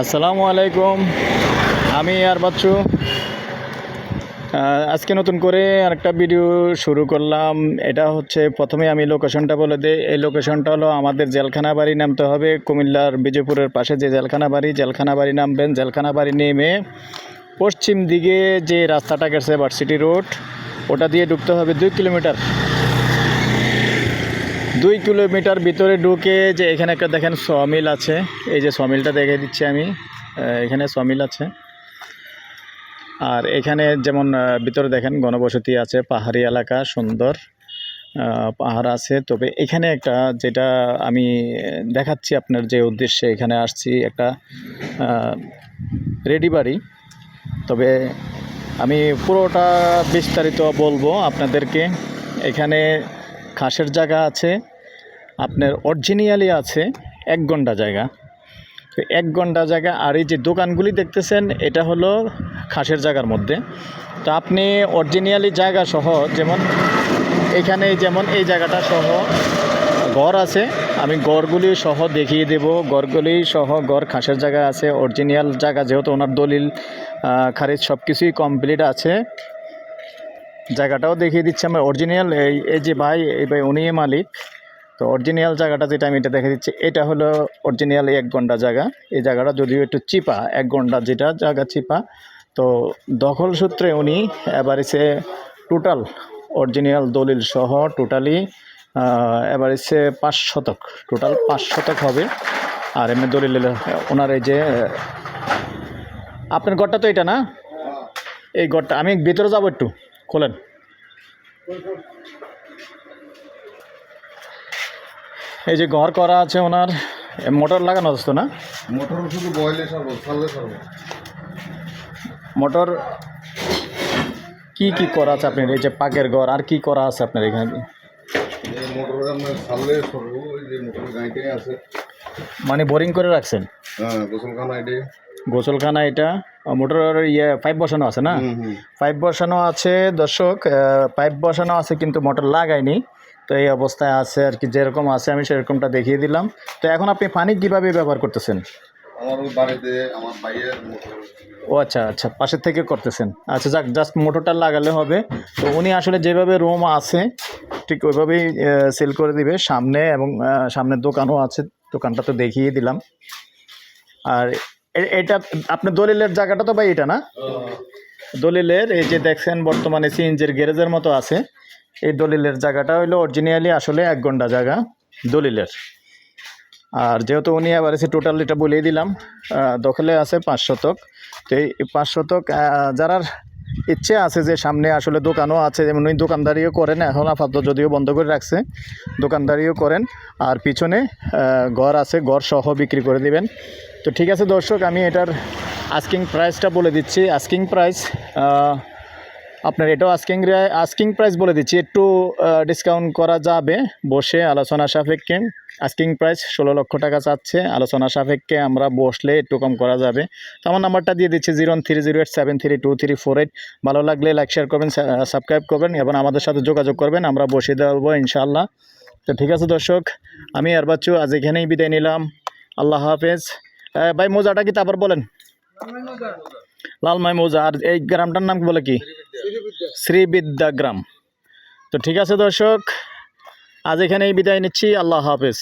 আসসালামু আলাইকুম। আমি আর বাচ্চু। আজকে নতুন করে আরেকটা ভিডিও শুরু করলাম। এটা হচ্ছে প্রথমে আমি লোকেশনটা বলে দিই। এই লোকেশনটা হলো আমাদের জেলখানা বাড়ি, নামতে হবে কুমিল্লার বিজয়পুরের পাশে যে জেলখানা বাড়ি। জেলখানা বাড়ি নামবেন, জেলখানা বাড়ি নেমে পশ্চিম দিকে যে রাস্তাটা গেছে ভার্সিটি রোড ওটা দিয়ে ঢুকতে হবে দুই কিলোমিটার। দুই কিলোমিটার ভিতরে ঢুকে যে এখানে একটা দেখেন সমিল আছে। এই যে সমিলটা দেখে দিচ্ছি আমি। এখানে সমিল আছে। আর এখানে যেমন ভিতরে দেখেন গণবসতি আছে, পাহাড়ি এলাকা, সুন্দর। পাহাড় আছে। তবে এখানে একটা যেটা আমি দেখাচ্ছি আপনার যে উদ্দেশ্যে এখানে আসছি, একটা রেডি বাড়ি। তবে আমি পুরোটা বিস্তারিত বলব আপনাদেরকে। এখানে খাসের জায়গা আছে। আপনার অরিজিনিয়ালি আছে এক ঘণ্টা জায়গা। তো এক ঘণ্টা জায়গা, আর এই যে দোকানগুলি দেখতেছেন, এটা হলো খাসের জায়গার মধ্যে। তো আপনি অরিজিনিয়ালি জায়গা সহ, যেমন এখানে যেমন এই জায়গাটা সহ ঘর আছে, আমি গড়গুলি সহ দেখিয়ে দেব। গড়গুলি সহ গড় খাসের জায়গা আছে অরিজিনাল জায়গা যেহেতু ওনার দলিল খারিজ সব কিছুই কমপ্লিট আছে। জায়গাটাও দেখিয়ে দিচ্ছি আমরা। অরিজিনাল এই এই যে ভাই, এই ভাই উনি মালিক। তো অরিজিনাল জায়গাটা যেটা আমি এটা দেখে দিচ্ছি, এটা হলো অরিজিনাল এক ঘণ্টা জায়গা। এই জায়গাটা যদিও একটু চিপা, এক ঘণ্টা যেটা জায়গা চিপা। তো দখল সূত্রে উনি এবার এসে টোটাল অরিজিনাল দলিল সহ টোটালি এবার এসে পাঁচ শতক টোটাল পাঁচ শতক হবে। আর এমনি দলিল ওনার এই যে, আপনার ঘরটা তো এটা না? এই ঘরটা, আমি ভিতরে যাব একটু, খোলেন। এই যে ঘর করা আছে ওনার মোটর লাগানো আছে তো না? মোটর শুধু বয়লে সারবো ছাড়লে সারবো মোটর কি কি করা আছে আপনার? এই যে পাকের ঘর আর কি করা আছে আপনার এখানে? এই মোটর আপনার ছাড়লে সরবো ওই যে মোটর আছে। মানে বোরিং করে রাখছেন? হ্যাঁ গোসলখানা এটাই গোসলখানা এটা মোটরের ইয়ে পাইপ বসানো আছে না? পাইপ বসানো আছে দর্শক পাইপ বসানো আছে কিন্তু মোটর লাগায়নি। তো এই অবস্থায় আছে আর কি যেরকম আছে আমি সেরকমটা দেখিয়ে দিলাম। তো এখন আপনি পানি কীভাবে ব্যবহার করতেছেন? ও আচ্ছা আচ্ছা পাশের থেকে করতেছেন। আচ্ছা যাক জাস্ট মোটরটা লাগালে হবে। তো উনি আসলে যেভাবে রুম আছে ঠিক ওইভাবেই সেল করে দিবে সামনে এবং সামনের দোকানও আছে। দোকানটা তো দেখিয়ে দিলাম। আর এটা আপনার দলিলের জায়গাটা তো ভাই এটা না? দলিলের, এই যে দেখছেন বর্তমানে সিএনজির গ্যারেজের মতো আছে, এই দলিলের জায়গাটা হইল অরিজিনালি আসলে এক ঘণ্টা জায়গা দলিলের। আর যেহেতু উনি আবার এসে টোটাল এটা বলেই দিলাম দখলে আছে পাঁচ শতক। তো এই পাঁচ শতক যারা ইচ্ছে আছে যে সামনে আসলে দোকানও আছে, যেমন উনি দোকানদারিও করেন, এখন আপাতত যদিও বন্ধ করে রাখছে, দোকানদারিও করেন, আর পিছনে ঘর আছে ঘর সহ বিক্রি করে দিবেন। তো ঠিক আছে দর্শক, আমি এটার আস্কিং প্রাইসটা বলে দিচ্ছি। আস্কিং প্রাইস আপনার এটাও আস্কিং আস্কিং প্রাইস বলে দিচ্ছি। একটু ডিসকাউন্ট করা যাবে বসে আলোচনা সাপেক্ষে। আস্কিং প্রাইস ষোলো লক্ষ টাকা চাচ্ছে। আলোচনা সাপেক্ষে আমরা বসলে একটু কম করা যাবে। তো আমার নাম্বারটা দিয়ে দিচ্ছি zero three zero eight seven three two three four eight ভালো লাগলে লাইক শেয়ার করবেন সাবস্ক্রাইব করবেন এবং আমাদের সাথে যোগাযোগ করবেন। আমরা বসে দেবো ইনশাআল্লাহ। তো ঠিক আছে দর্শক, আমি আর বাচ্চু আজ এখানেই বিদায় নিলাম। আল্লাহ হাফেজ। ভাই, মোজাটা কি তারপর বলেন? লালমাই মৌজা, আর এই গ্রামটার নাম বলে কি? শ্রীবিদ্যা গ্রাম তো ঠিক আছে দর্শক, আজ এখানেই বিদায় নিচ্ছি, আল্লাহ হাফেজ।